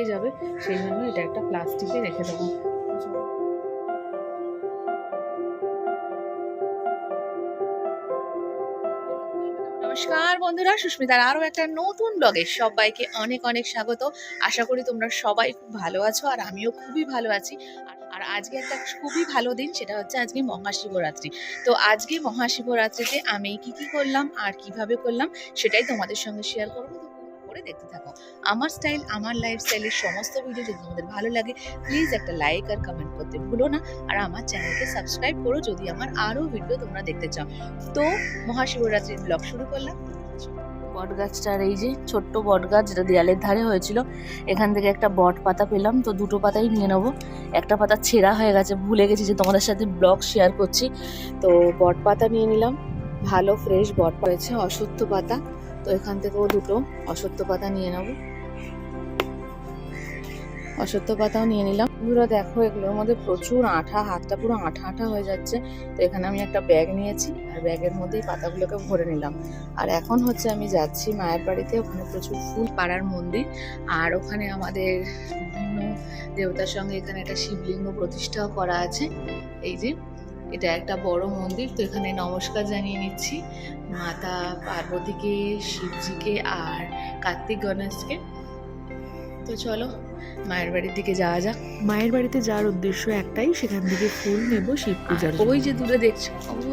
বেরিয়ে যাবে, সেই জন্য এটা একটা প্লাস্টিকে রেখে দেবো। নমস্কার বন্ধুরা, সুস্মিতার আরও একটা নতুন ব্লগে সবাইকে অনেক অনেক স্বাগত। আশা করি তোমরা সবাই খুব ভালো আছো আর আমিও খুবই ভালো আছি। আর- আজকে একটা খুবই ভালো দিন, সেটা হচ্ছে আজকে মহাশিবরাত্রি। তো আজকে মহাশিবরাত্রিতে আমি কি কি করলাম আর কীভাবে করলাম, সেটাই তোমাদের সঙ্গে শেয়ার করব। করে দেখতে থাকো। আমার স্টাইল আমার লাইফ স্টাইলের সমস্ত ভিডিও যদি তোমাদের ভালো লাগে প্লিজ একটা লাইক আর কমেন্ট করতে ভুলো না। আর আমার চ্যানেলকে সাবস্ক্রাইব করো যদি আমার আরও ভিডিও তোমরা দেখতে চাও। তো মহাশিবরাত্রির ব্লগ শুরু করলাম। বট গাছটার এই যে ছোট্ট বট গাছ যেটা দেয়ালের ধারে হয়েছিল, এখান থেকে একটা বট পাতা পেলাম। তো দুটো পাতাই নিয়ে নেব। একটা পাতা ছেঁড়া হয়ে গেছে, ভুলে গেছি যে তোমাদের সাথে ব্লগ শেয়ার করছি। তো বট পাতা নিয়ে নিলাম। ভালো ফ্রেশ বট রয়েছে অসত্য পাতা। তো এখান থেকেও দুটো। অসত্য পাতা নিয়ে নেব। অসত্য পাতাও নিয়ে নিলাম। বন্ধুরা, দেখো, এগুলোর মধ্যে প্রচুর আঠা, হাতটা পুরো আঠা আঠা হয়ে যাচ্ছে। তো এখানে আমি একটা ব্যাগ নিয়েছি, আর ব্যাগের মধ্যেই পাতাগুলোকে ভরে নিলাম। আর এখন হচ্ছে আমি যাচ্ছি মায়ের বাড়িতে। ওখানে প্রচুর ফুল, পাড়ার মন্দির। আর ওখানে আমাদের বিভিন্ন দেবতার সঙ্গে এখানে একটা শিবলিঙ্গ প্রতিষ্ঠাও করা আছে। এই যে এটা একটা বড় মন্দির তো এখানে নমস্কার জানিয়ে নিচ্ছি। মাতা পার্বতীকে শিবজিকে আর কার্তিক গণেশকে। তো চলো মায়ের বাড়ির দিকে যাওয়া যাক। মায়ের বাড়িতে যাওয়ার উদ্দেশ্য একটাই সেখান থেকে ফুল নেব শিব পূজার ওই যে দূরে দেখছ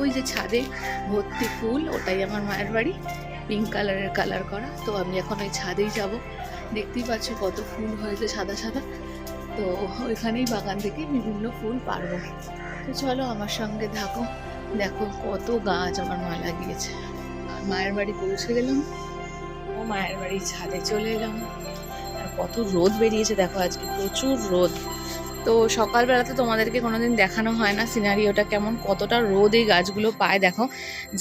ওই যে ছাদে ভর্তি ফুল ওটাই আমার মায়ের বাড়ি। পিঙ্ক কালারের কালার করা তো আমি এখন ওই ছাদেই যাব। দেখতেই পাচ্ছ কত ফুল হয়েছে সাদা সাদা। তো ওইখানেই বাগান থেকে বিভিন্ন ফুল পারব। তো চলো আমার সঙ্গে থাকো। দেখো কত গাছ আমার মা লাগিয়েছে। আর মায়ের বাড়ি পৌঁছে গেলাম। ও মায়ের বাড়ির ছাদে চলে এলাম। আর কত রোদ বেরিয়েছে, দেখো আজকে প্রচুর রোদ। তো সকালবেলা তো তোমাদেরকে কোনোদিন দেখানো হয় না সিনারিওটা কেমন, কতটা রোদ এই গাছগুলো পায়, দেখো।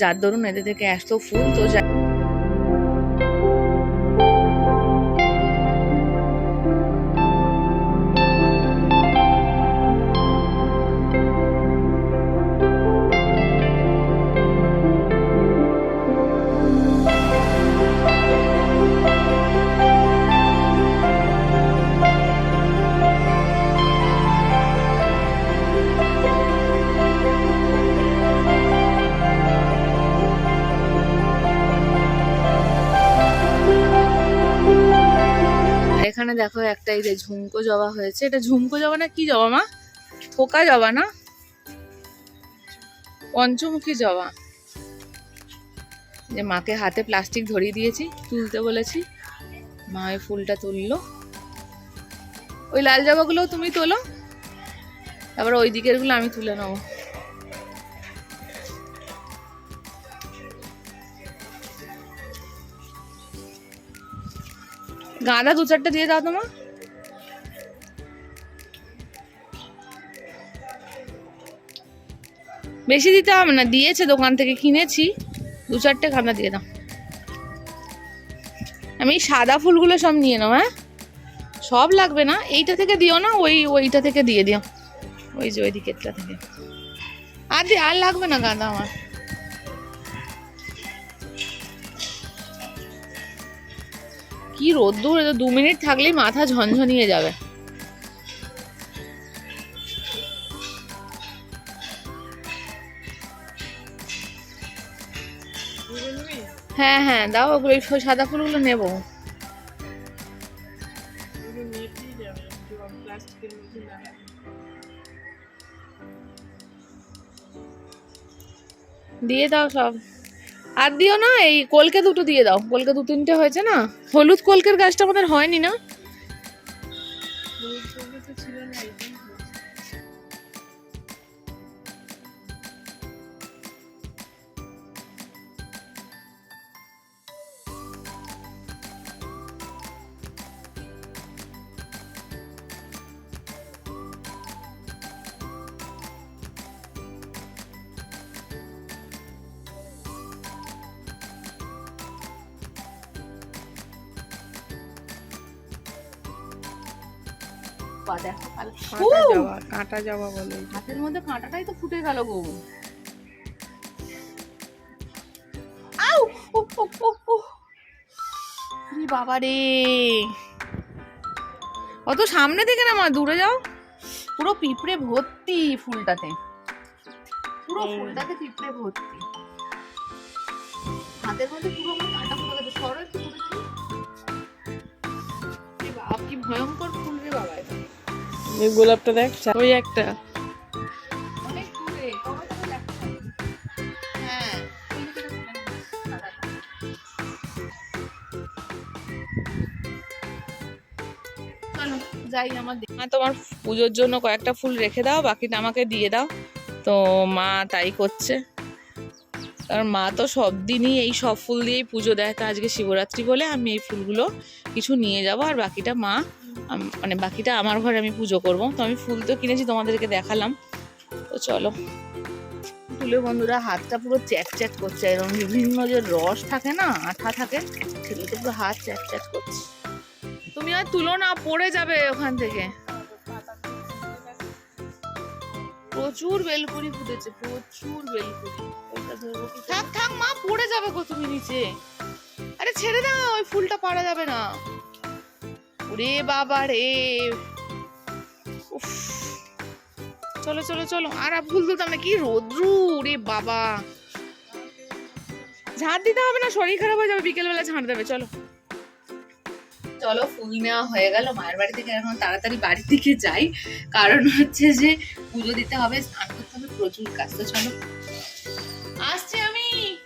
যার দরুন এদের থেকে এত ফুল তো দেখো একটা এই যে ঝুমকো জবা হয়েছে। এটা ঝুমকো জবা না কি জবা মা? পোকা জবা না? পঞ্চমুখী জবা। যে মাকে হাতে প্লাস্টিক ধরিয়ে দিয়েছি, তুলতে বলেছি। মা ওই ফুলটা তুললো। ওই লাল জবাগুলো তুমি তোলো। তারপর ওই দিকেরগুলো আমি তুলে নেব। গাঁদা দু চারটে দিয়ে দাও তোমার বেশি দিতে হবে না, দিয়েছে দোকান থেকে, কিনেছি। দু চারটে গাঁদা দিয়ে দাও। আমি সাদা ফুলগুলো সব নিয়ে নাও হ্যাঁ? সব লাগবে না, এইটা থেকে দিও না, ওই, ওইটা থেকে দিয়ে দিও। ওই যে ওই দিকেরটা থেকে। আর আর লাগবে না গাঁদা আমার। কি রোদ্দুর এতো দু মিনিট থাকলেই মাথা ঝনঝনিয়ে যাবে। হ্যাঁ হ্যাঁ দাও ওগুলো সাদা ফুলগুলো নেব। দিয়ে দাও সব। আর দিও না, এই কলকে দুটো দিয়ে দাও। কলকে দু তিনটে হয়েছে না? হলুদ কলকের গাছটা আমাদের হয়নি না? বা দেখো কাঁটা যাওয়া কাঁটা যাওয়া বলে হাতের মধ্যে কাঁটাটাই তো ফুটে গেল গো। আউ! ও, ও, ও, ও। বাবা রে! অত সামনে থেকে না মা দূরে যাও। পুরো পিঁপড়ে ভর্তি ফুলটাতে। পুরো ফুলটাতে পিঁপড়ে ভর্তি। হাতের মধ্যে পুরো কাঁটা ফুলে গেছে। সরো একটু বাপ কি ভয়ঙ্কর এই গোলাপটা দেখ ওই একটা। আমার তোমার পুজোর জন্য কয়েকটা ফুল রেখে দাও, বাকিটা আমাকে দিয়ে দাও। তো মা তাই করছে। কারণ মা তো সব দিনই এই সব ফুল দিয়েই পুজো দেয়। তো আজকে শিবরাত্রি বলে আমি এই ফুলগুলো কিছু নিয়ে যাব, আর বাকিটা মা মানে বাকিটা আমার ঘরে আমি পুজো করব। তো আমি ফুল তো কিনেছি, তোমাদেরকে দেখালাম। তো চলো। ফুলের বন্ধুরা, হাতটা পুরো চ্যাট চ্যাট করছে, এরকম বিভিন্ন যে রস থাকে না, আঠা থাকে সেগুলো পুরো হাত চ্যাট চ্যাট করছে। তুমি আর তুলো না, পড়ে যাবে ওখান থেকে। প্রচুর বেলকুড়ি ফুটেছে, প্রচুর করে? থাক থাক মা, পড়ে যাবে গো তুমি নিচে। আরে ছেড়ে দাও, ওই ফুলটা পারা যাবে না। ওরে বাবা রে। উফ। চলো চলো চলো। আর ফুল তুলতাম না, কি রোদ্রু রে বাবা। ঝাড় দিতে হবে না, শরীর খারাপ হয়ে যাবে, বিকেলবেলা ঝাড় দেবে, চলো। চলো, ফুল নেওয়া হয়ে গেল, মায়ের বাড়ি থেকে এখন তাড়াতাড়ি বাড়ির দিকে যাই। কারণ হচ্ছে যে, পুজো দিতে হবে, স্নান করতে হবে, প্রচুর কাজ, তো চলো। আসছি আমি।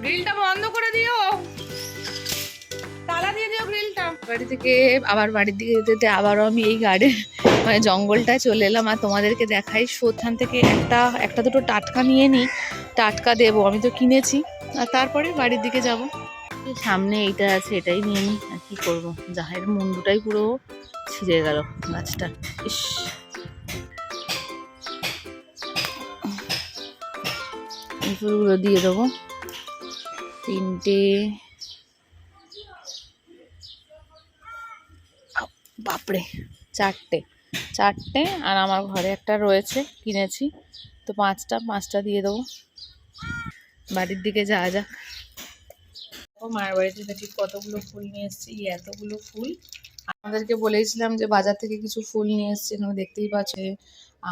গ্রিলটা বন্ধ করে দিও। বাড়ি থেকে, আবার বাড়ির দিকে যেতে যেতে আবারও আমি এই গার্ডেন মানে জঙ্গলটায় চলে এলাম। আর তোমাদেরকে দেখাই ওখান থেকে একটা একটা দুটো টাটকা নিয়ে নিই। টাটকা দেবো, আমি তো কিনেছি। আর তারপরে বাড়ির দিকে যাব। সামনে এইটা আছে, এটাই নিয়ে নিই। আর কি করব? জাহের মুন্ডুটাই পুরো ছিঁড়ে গেল গাছটা। ইস। ফুলগুলো দিয়ে দেবো। তিনটে বাপরে, চারটে। চারটে আর আমার ঘরে একটা রয়েছে, কিনেছি। তো পাঁচটা পাঁচটা দিয়ে দেবো। বাড়ির দিকে যাওয়া যাক। মায়ের বাড়ি থেকে ঠিক কতগুলো ফুল নিয়ে এসেছি এতগুলো ফুল। আমাদেরকে বলেছিলাম যে বাজার থেকে কিছু ফুল নিয়ে এসেছি দেখতেই পাচ্ছে।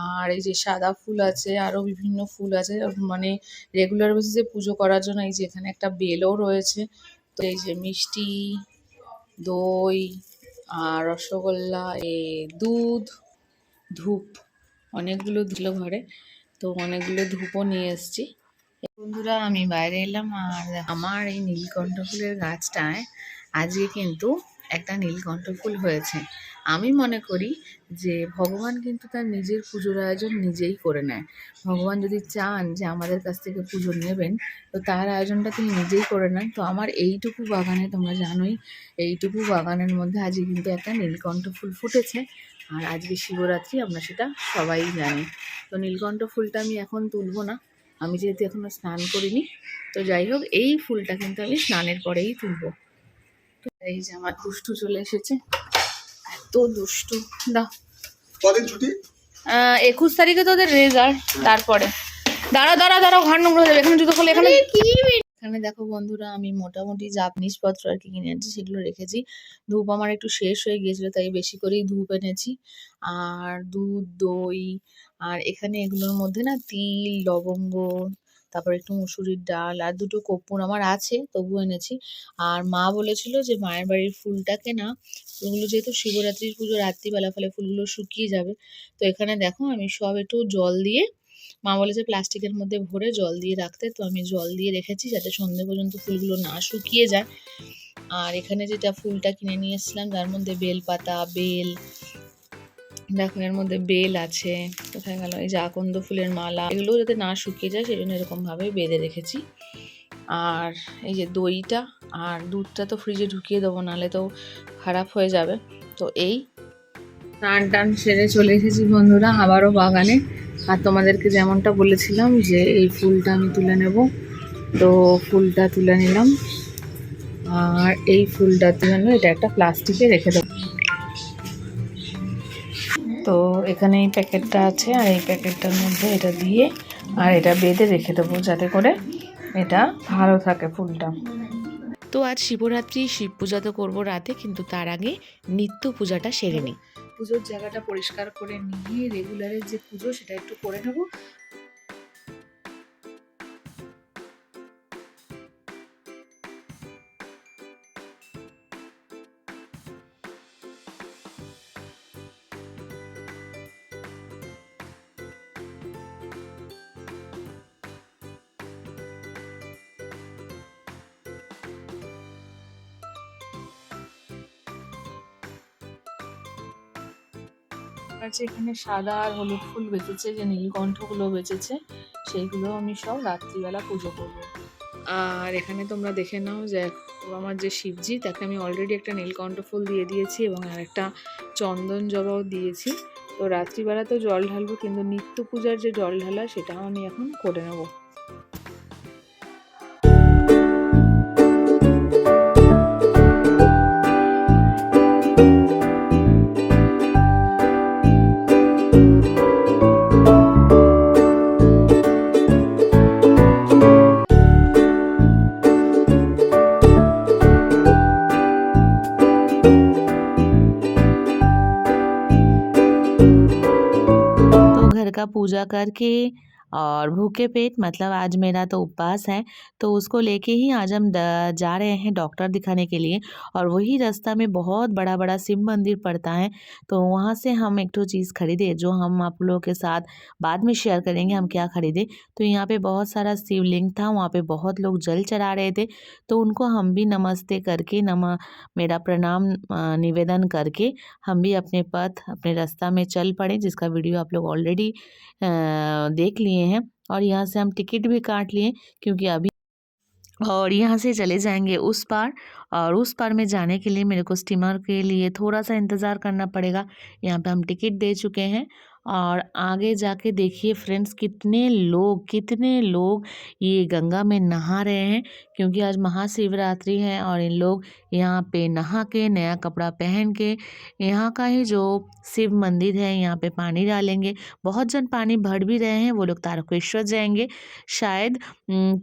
আর এই যে সাদা ফুল আছে আরও বিভিন্ন ফুল আছে। মানে রেগুলার বেসিসে পুজো করার জন্য এই যে এখানে একটা বেলও রয়েছে। তো এই যে মিষ্টি, দই আর রসগোল্লা, এ দুধ, ধূপ, অনেকগুলো দিল ঘরে। তো অনেকগুলো ধূপও নিয়ে এসছি। বন্ধুরা, আমি বাইরে এলাম আর আমার এই নীলকণ্ঠ ফুলের গাছটায় আজকে কিন্তু একটা নীলকণ্ঠ ফুল হয়েছে। আমি মনে করি যে ভগবান কিন্তু তার নিজের পুজোর আয়োজন নিজেই করে নেয়। ভগবান যদি চান যে আমাদের কাছ থেকে পুজো নেবেন, তো তার আয়োজনটা তিনি নিজেই করে নেন। তো আমার এইটুকু বাগানে, তোমরা জানোই, এইটুকু বাগানের মধ্যে আজকে কিন্তু একটা নীলকণ্ঠ ফুল ফুটেছে। আর আজকে শিবরাত্রি, আমরা সেটা সবাই জানি। তো নীলকণ্ঠ ফুলটা আমি এখন তুলবো না। আমি যেহেতু এখনও স্নান করিনি, তো যাই হোক, এই ফুলটা কিন্তু আমি স্নানের পরেই তুলবো। তো এই যে আমার দুষ্টু চলে এসেছে। এত দুষ্টু। দা কদিন ছুটি? একুশ তারিখে তোদের রেজাল্ট তারপরে। দাঁড়া দাঁড়া দাঁড়া ঘর নোংরা হয়ে যাবে। এখানে জুতো খোলে এখানে এখানে দেখো বন্ধুরা আমি মোটামুটি যা জিনিসপত্র আর কি কিনে এনেছি সেগুলো রেখেছি। ধূপ আমার একটু শেষ হয়ে গিয়েছিল তাই বেশি করেই ধূপ এনেছি। আর দুধ দই আর এখানে এগুলোর মধ্যে না তিল লবঙ্গ তারপর একটু মুসুরির ডাল আর দুটো কর্পূর আমার আছে তবু এনেছি। আর মা বলেছিল যে মায়ের বাড়ির ফুলটাকে না ফুলগুলো যেহেতু শিবরাত্রির পুজো রাত্রিবেলা ফলে ফুলগুলো শুকিয়ে যাবে। তো এখানে দেখো আমি সব একটু জল দিয়ে, মা বলেছে প্লাস্টিকের মধ্যে ভরে জল দিয়ে রাখতে। তো আমি জল দিয়ে রেখেছি যাতে সন্ধে পর্যন্ত ফুলগুলো না শুকিয়ে যায়। আর এখানে যেটা ফুলটা কিনে নিয়ে এসেছিলাম, তার মধ্যে বেল পাতা বেল দেখো, এর মধ্যে বেল আছে, কোথায় গেল? এই যে আকন্দ ফুলের মালা এগুলো যাতে না শুকিয়ে যায় সেই জন্য এরকমভাবে বেঁধে রেখেছি। আর এই যে দইটা, আর দুধটা তো ফ্রিজে ঢুকিয়ে দেবো নাহলে তো খারাপ হয়ে যাবে। তো এই স্নান টান সেরে চলে এসেছি বন্ধুরা, আবারও বাগানে। আর তোমাদেরকে যেমনটা বলেছিলাম যে এই ফুলটা আমি তুলে নেব। তো ফুলটা তুলে নিলাম। আর এই ফুলটা তুলে নেব এটা একটা প্লাস্টিকে রেখে দেবো। তো এখানে এই প্যাকেটটা আছে আর এই প্যাকেটটার মধ্যে এটা দিয়ে আর এটা বেঁধে রেখে দেবো যাতে করে এটা ভালো থাকে ফুলটা। তো আজ শিবরাত্রি শিব পূজা তো করব রাতে কিন্তু তার আগে নিত্য পূজাটা সেরে নিই। পুজোর জায়গাটা পরিষ্কার করে নিয়ে রেগুলারের যে পুজো সেটা একটু করে নেব। যে এখানে সাদা আর হলুদ ফুল বেঁচেছে, যে নীলকণ্ঠগুলো বেঁচেছে, সেইগুলো আমি সব রাত্রিবেলা পুজো করব। আর এখানে তোমরা দেখে নাও যে আমার যে শিবজি, তাকে আমি অলরেডি একটা নীলকণ্ঠ ফুল দিয়ে দিয়েছি এবং আর একটা চন্দন জবাও দিয়েছি। তো রাত্রিবেলা তো জল ঢালবো, কিন্তু নিত্য পূজার যে জল ঢালা, সেটাও আমি এখন করে নেব। पूजा करके और भूखे पेट मतलब आज मेरा तो उपवास है तो उसको लेके ही आज हम जा रहे हैं डॉक्टर दिखाने के लिए और वही रास्ता में बहुत बड़ा बड़ा शिव मंदिर पड़ता है तो वहाँ से हम एक तो चीज़ खरीदे जो हम आप लोगों के साथ बाद में शेयर करेंगे हम क्या खरीदे। तो यहाँ पे बहुत सारा शिवलिंग था, वहाँ पे बहुत लोग जल चढ़ा रहे थे तो उनको हम भी नमस्ते करके, नम, मेरा प्रणाम निवेदन करके हम भी अपने पथ, अपने रास्ता में चल पड़े, जिसका वीडियो आप लोग ऑलरेडी देख लिए हैं और यहाँ से हम टिकट भी काट लिए क्योंकि अभी और यहाँ से चले जाएँगे उस पार और उस पार में जाने के लिए मेरे को स्टीमर के लिए थोड़ा सा इंतज़ार करना पड़ेगा। यहाँ पे हम टिकट दे चुके हैं और आगे जाके देखिए फ्रेंड्स कितने लोग कितने लोग ये गंगा में नहा रहे हैं, क्योंकि आज महाशिवरात्रि है और इन लोग यहाँ पे नहा के, नया कपड़ा पहन के यहाँ का ही जो शिव मंदिर है, यहाँ पे पानी डालेंगे। बहुत जन पानी भर भी रहे हैं, वो लोग तारकेश्वर जाएँगे। शायद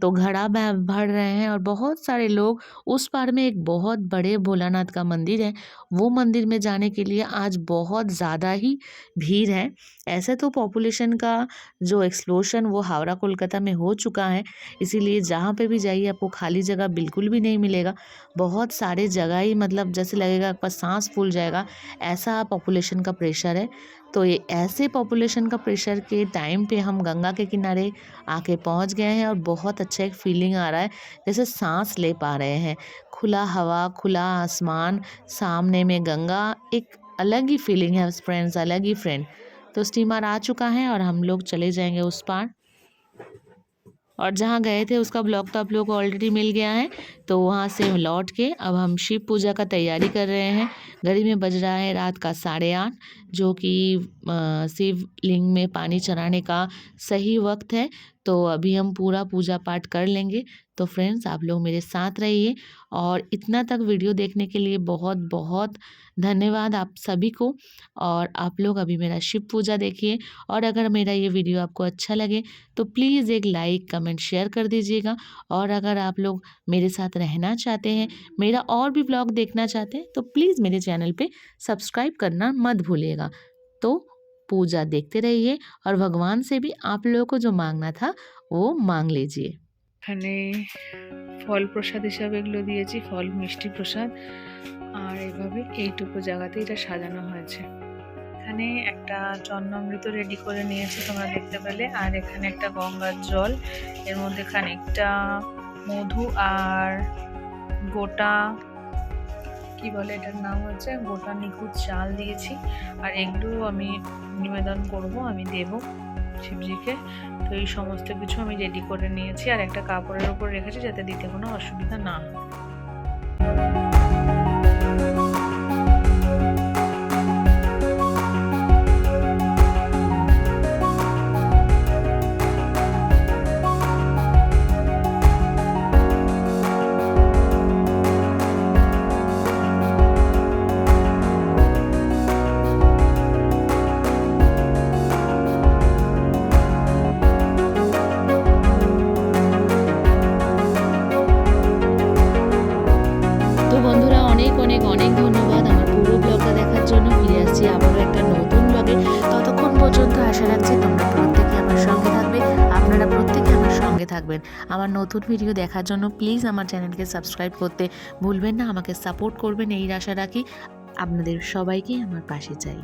तो घड़ा भर रहे हैं और बहुत सारे लोग उस पार में एक बहुत बड़े भोलानाथ का मंदिर है। वो मंदिर में जाने के लिए आज बहुत ज़्यादा ही भीड़ है। ऐसे तो पॉपुलेशन का जो एक्सप्लोशन वो हावड़ा, कोलकाता में हो चुका है, इसीलिए जहाँ पे भी जाइए आपको खाली जगह बिल्कुल भी नहीं मिलेगा। बहुत सारे जगह ही मतलब जैसे लगेगा आपका सांस फूल जाएगा, ऐसा पॉपुलेशन का प्रेशर है। तो ये ऐसे पॉपुलेशन का प्रेशर के टाइम पे हम गंगा के किनारे आके पहुँच गए हैं और बहुत अच्छा एक फीलिंग आ रहा है, जैसे सांस ले पा रहे हैं। खुला हवा, खुला आसमान, सामने में गंगा, एक अलग ही फीलिंग है फ्रेंड्स अलग ही फ्रेंड तो स्टीमर आ चुका है और हम लोग चले जाएँगे उस पार। और जहाँ गए थे उसका ब्लॉग तो आप लोगों को ऑलरेडी मिल गया है तो वहाँ से लौट के अब हम शिव पूजा का तैयारी कर रहे हैं। घड़ी में बज रहा है रात का साढ़े आठ, जो कि शिवलिंग शिव लिंग में पानी चढ़ाने का सही वक्त है। तो अभी हम पूरा पूजा पाठ कर लेंगे। तो फ्रेंड्स, आप लोग मेरे साथ रहिए और इतना तक वीडियो देखने के लिए बहुत बहुत धन्यवाद आप सभी को। और आप लोग अभी मेरा शिव पूजा देखिए और अगर मेरा ये वीडियो आपको अच्छा लगे तो प्लीज़ एक लाइक, कमेंट, शेयर कर दीजिएगा। और अगर आप लोग मेरे साथ रहना चाहते हैं, मेरा और भी ब्लॉग देखना चाहते हैं तो प्लीज़ मेरे चैनल पर सब्सक्राइब करना मत भूलिएगा। तो पूजा देखते रहिए और भगवान से भी आप लोगों को जो मांगना था वो मांग लीजिए এখানে ফল প্রসাদ হিসাবে এগুলো দিয়েছি ফল মিষ্টি প্রসাদ আর এভাবে এইটুকু জায়গাতে এটা সাজানো হয়েছে এখানে একটা চন্নামৃত রেডি করে নিয়েছি তোমরা দেখতে পেলে আর এখানে একটা গঙ্গার জল এর মধ্যে খানিকটা মধু আর গোটা কি বলে এটার নাম হচ্ছে, গোটা নিখুঁত চাল দিয়েছি। আর এগুলো আমি নিবেদন করব, আমি দেব শিবজিকে। তো এই সমস্ত কিছু আমি রেডি করে নিয়েছি, আর একটা কাপড়ের ওপর রেখেছি যাতে দিতে কোনো অসুবিধা না হয়। থাকবেন। আমার নতুন ভিডিও দেখার জন্য প্লিজ আমার চ্যানেলকে সাবস্ক্রাইব করতে ভুলবেন না। আমাকে সাপোর্ট করবেন এই আশা রাখি। আপনাদের সবাইকেই আমার পাশে চাই।